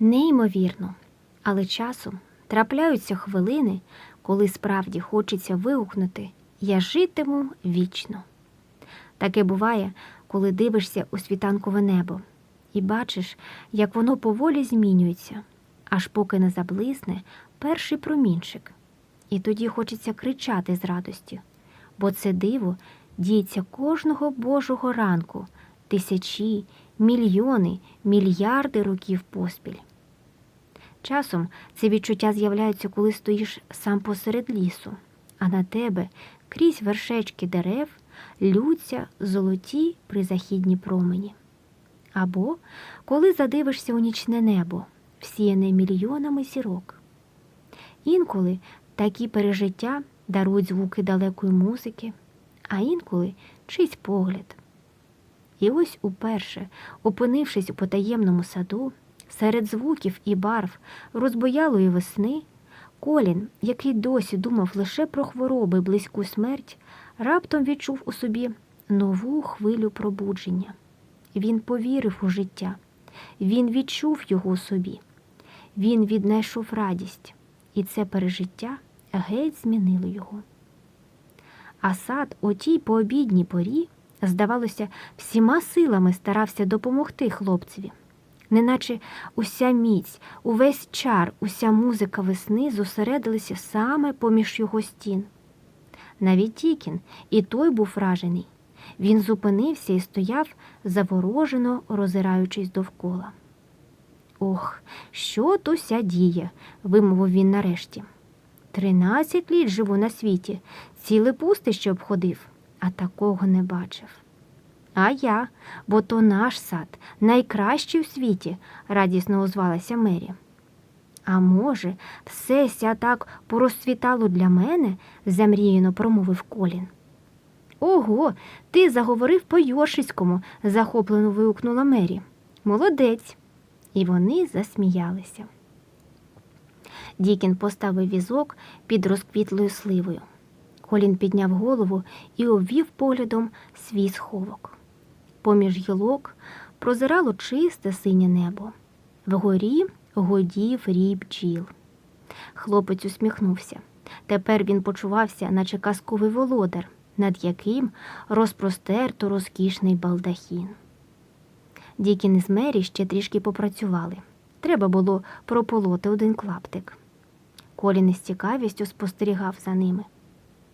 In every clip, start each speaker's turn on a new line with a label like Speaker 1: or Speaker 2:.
Speaker 1: Неймовірно, але часом трапляються хвилини, коли справді хочеться вигукнути Я житиму вічно. Таке буває, коли дивишся у світанкове небо і бачиш, як воно поволі змінюється, аж поки не заблисне перший промінчик. І тоді хочеться кричати з радості, бо це диво діється кожного Божого ранку, тисячі, мільйони, мільярди років поспіль. Часом це відчуття з'являється, коли стоїш сам посеред лісу, а на тебе крізь вершечки дерев лються золоті призахідні промені. Або коли задивишся у нічне небо, всіяне мільйонами зірок. Інколи такі пережиття дарують звуки далекої музики, а інколи чийсь погляд. І ось уперше, опинившись у потаємному саду, серед звуків і барв розбоялої весни, Колін, який досі думав лише про хвороби близьку смерть, раптом відчув у собі нову хвилю пробудження. Він повірив у життя, він відчув його у собі, він віднайшов радість, і це пережиття геть змінило його. А сад у тій пообідній порі, здавалося, всіма силами старався допомогти хлопцеві. Неначе уся міць, увесь чар, уся музика весни зосередилися саме поміж його стін. Навіть Тікін, і той був вражений. Він зупинився і стояв, заворожено роззираючись довкола. Ох, що туся діє, вимовив він нарешті. Тринадцять літ живу на світі, ціле пустище обходив, а такого не бачив. А я, бо то наш сад, найкращий у світі, радісно озвалася Мері. А може, все ся так порозцвітало для мене, замріяно промовив Колін. Ого, ти заговорив по Йоршиському, захоплено вигукнула Мері. Молодець. І вони засміялися. Дікін поставив візок під розквітлою сливою. Колін підняв голову і обвів поглядом свій сховок. Поміж гілок прозирало чисте синє небо. Вгорі годів рій бджіл. Хлопець усміхнувся. Тепер він почувався, наче казковий володар, над яким розпростерто розкішний балдахін. Дікін із Мері ще трішки попрацювали. Треба було прополоти один клаптик. Колін із цікавістю спостерігав за ними.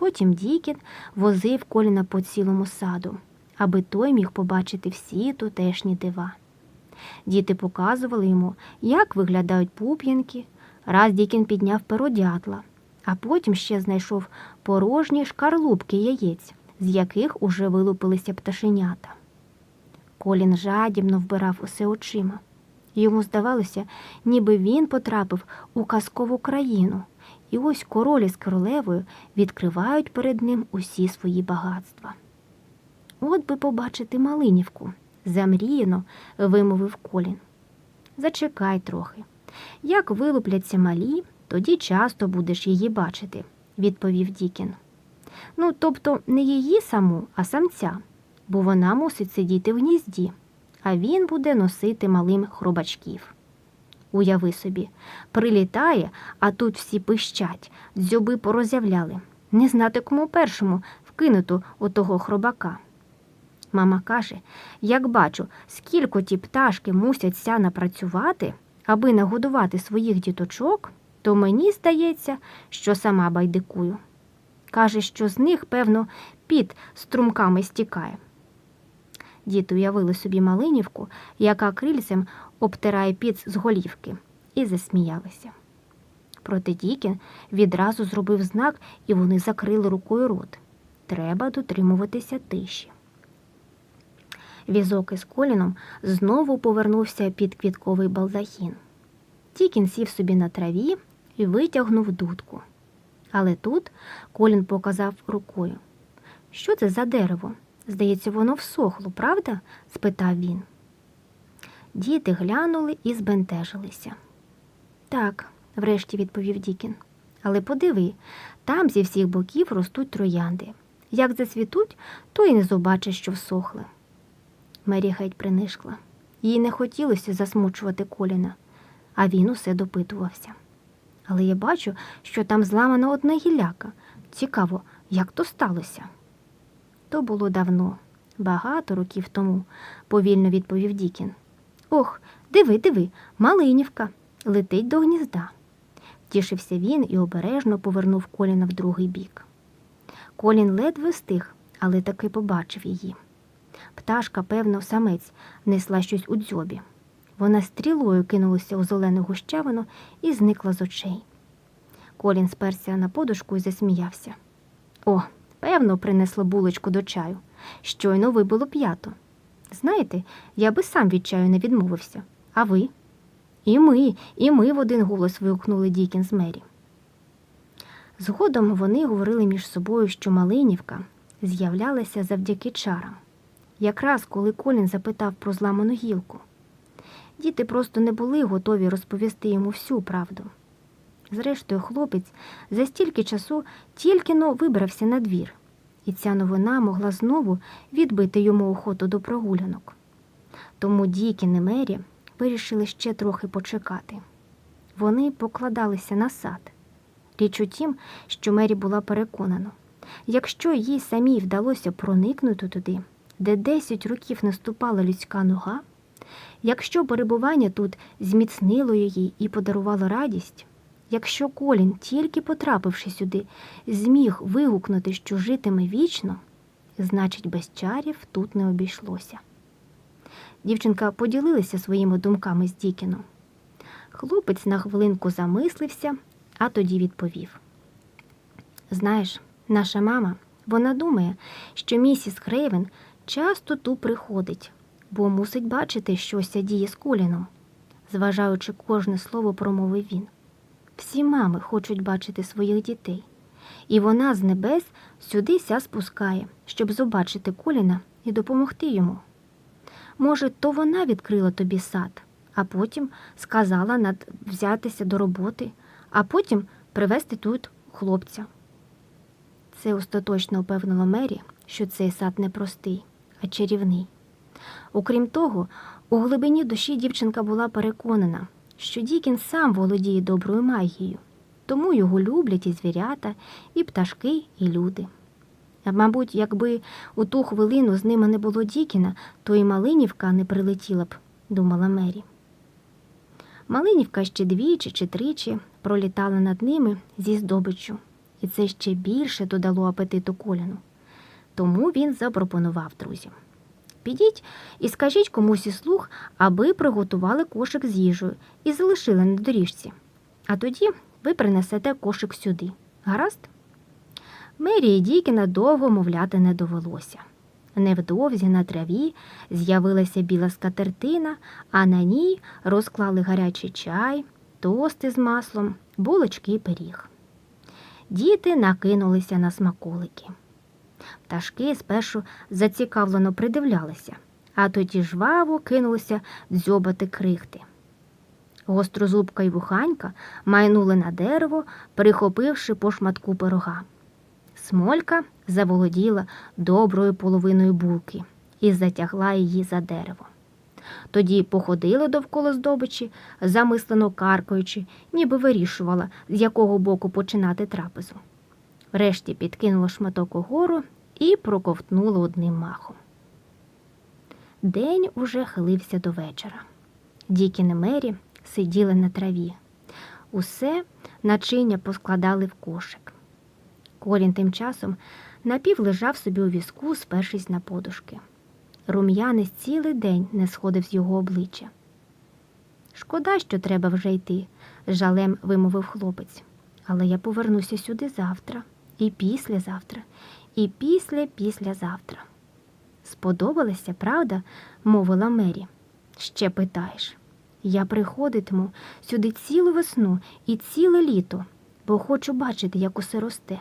Speaker 1: Потім Дікін возив Коліна по цілому саду, аби той міг побачити всі тутешні дива. Діти показували йому, як виглядають пуп'янки. Раз Дікін підняв перо дятла, а потім ще знайшов порожні шкарлупки яєць, з яких уже вилупилися пташенята. Колін жадібно вбирав усе очима. Йому здавалося, ніби він потрапив у казкову країну, і ось королі з королевою відкривають перед ним усі свої багатства. От би побачити Малинівку, замріяно вимовив Колін. Зачекай трохи. Як вилупляться малі, тоді часто будеш її бачити, відповів Дікін. Ну, тобто не її саму, а самця, бо вона мусить сидіти в гнізді, а він буде носити малим хробачків. Уяви собі, прилітає, а тут всі пищать, дзьоби порозявляли. Не знати кому першому вкинуту отого хробака. Мама каже, як бачу, скільки ті пташки мусять ся напрацювати, аби нагодувати своїх діточок, то мені здається, що сама байдикую. Каже, що з них, певно, під струмками стікає. Діти уявили собі Малинівку, яка крильцем обтирає піц з голівки, і засміялися. Проте Дікін відразу зробив знак, і вони закрили рукою рот. Треба дотримуватися тиші. Візок із коліном знову повернувся під квітковий балдахін. Тікін сів собі на траві і витягнув дудку. Але тут Колін показав рукою. Що це за дерево? Здається, воно всохло, правда? спитав він. Діти глянули і збентежилися. Так, врешті відповів Дікін. Але подиви, там зі всіх боків ростуть троянди. Як зацвітуть, то й не побачиш, що всохли. Мері геть принишкла. Їй не хотілося засмучувати коліна. а він усе допитувався. Але я бачу, що там зламана одна гілляка. Цікаво, як то сталося? То було давно, багато років тому, повільно відповів Дікін. Ох, диви, диви, Малинівка, летить до гнізда. Тішився він і обережно повернув коліна в другий бік. Колін ледве встиг, але таки побачив її. Пташка, певно, самець несла щось у дзьобі. Вона стрілою кинулася у зелену гущавину і зникла з очей. Колін сперся на подушку і засміявся. О, певно, принесло булочку до чаю. Щойно вибило п'ято. Знаєте, я би сам від чаю не відмовився. А ви? І ми, і ми в один голос вигукнули Дікін з Мері. Згодом вони говорили між собою, що Малинівка з'являлася завдяки чарам. Якраз коли Колін запитав про зламану гілку. Діти просто не були готові розповісти йому всю правду. Зрештою, хлопець за стільки часу тільки но вибрався на двір, і ця новина могла знову відбити йому охоту до прогулянок. Тому Дікін і Мері вирішили ще трохи почекати. Вони покладалися на сад. Річ у тім, що Мері була переконана, якщо їй самій вдалося проникнути туди, де 10 років не ступала людська нога, якщо перебування тут зміцнило її і подарувало радість, якщо Колін, тільки потрапивши сюди, зміг вигукнути, що житиме вічно, значить, без чарів тут не обійшлося. Дівчинка поділилася своїми думками з Дікіном. Хлопець на хвилинку замислився, а тоді відповів: Знаєш, наша мама, вона думає, що місіс Крейвен часто тут приходить, бо мусить бачити, що ся діє з Коліном. Зважаючи кожне слово, промовив він. Всі мами хочуть бачити своїх дітей, і вона з небес сюди ся спускає, щоб побачити Коліна і допомогти йому. Може, то вона відкрила тобі сад, а потім сказала над взятися до роботи, а потім привезти тут хлопця. Це остаточно упевнило Мері, що цей сад не простий, а чарівний. Окрім того, у глибині душі дівчинка була переконана, що Дікін сам володіє доброю магією, тому його люблять і звірята, і пташки, і люди. А мабуть, якби у ту хвилину з ними не було Дікіна, то і Малинівка не прилетіла б, думала Мері. Малинівка ще двічі чи тричі пролітала над ними зі здобиччю, і це ще більше додало апетиту Коліну. Тому він запропонував друзям. Підіть і скажіть комусь із слуг, аби приготували кошик з їжею і залишили на доріжці. А тоді ви принесете кошик сюди. Гаразд? Мері і Дікіна довго мовляти не довелося. Невдовзі на траві з'явилася біла скатертина, а на ній розклали гарячий чай, тости з маслом, булочки і пиріг. Діти накинулися на смаколики. Пташки спершу зацікавлено придивлялися, а тоді жваво кинулися дзьобати крихти. Гострозубка й вуханька майнули на дерево, прихопивши по шматку пирога. Смолька заволоділа доброю половиною булки і затягла її за дерево. Тоді походила довкола здобичі, замислено каркаючи, ніби вирішувала, з якого боку починати трапезу. Врешті підкинула шматок угору і проковтнула одним махом. День уже хилився до вечора. Дікін і Мері сиділи на траві. Усе начиння поскладали в кошик. Колін тим часом напів лежав собі у візку, спершись на подушки. Рум'янець цілий день не сходив з його обличчя. Шкода, що треба вже йти, жалем вимовив хлопець. Але я повернуся сюди завтра, і післязавтра, і після післязавтра. Сподобалося, правда? мовила Мері. Ще питаєш. Я приходитиму сюди цілу весну і ціле літо, бо хочу бачити, як усе росте.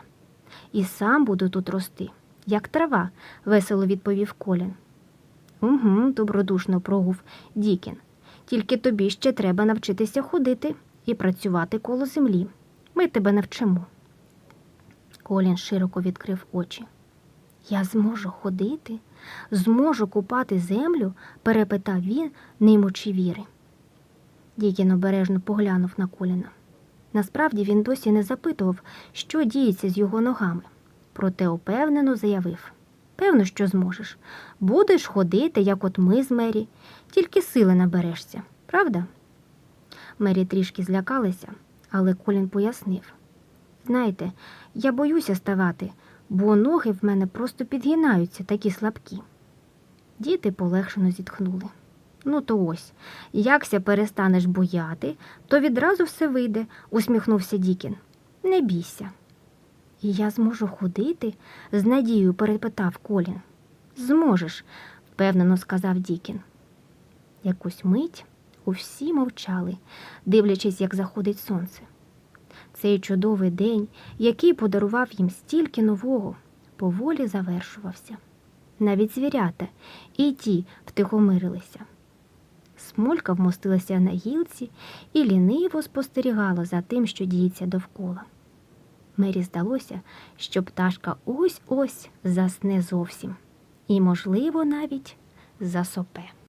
Speaker 1: І сам буду тут рости, як трава, весело відповів Колін. Угу, добродушно прогув Дікін. Тільки тобі ще треба навчитися ходити і працювати коло землі. Ми тебе навчимо. Колін широко відкрив очі. Я зможу ходити, зможу купати землю? перепитав він, не ймучи віри. Дікін обережно поглянув на Коліна. Насправді він досі не запитував, що діється з його ногами, проте упевнено заявив певно, що зможеш. Будеш ходити, як от ми з Мері, тільки сили наберешся, правда? Мері трішки злякалася, але Колін пояснив. Знаєте, я боюся ставати, бо ноги в мене просто підгинаються, такі слабкі. Діти полегшено зітхнули. Ну, то ось, якся перестанеш бояти, то відразу все вийде, усміхнувся Дікін. Не бійся. Я зможу ходити? з надією перепитав Колін. Зможеш, впевнено сказав Дікін. Якусь мить усі мовчали, дивлячись, як заходить сонце. Цей чудовий день, який подарував їм стільки нового, поволі завершувався. Навіть звірята і ті втихомирилися. Смолька вмостилася на гілці і ліниво спостерігала за тим, що діється довкола. Мері здалося, що пташка ось ось засне зовсім і, можливо, навіть засопе.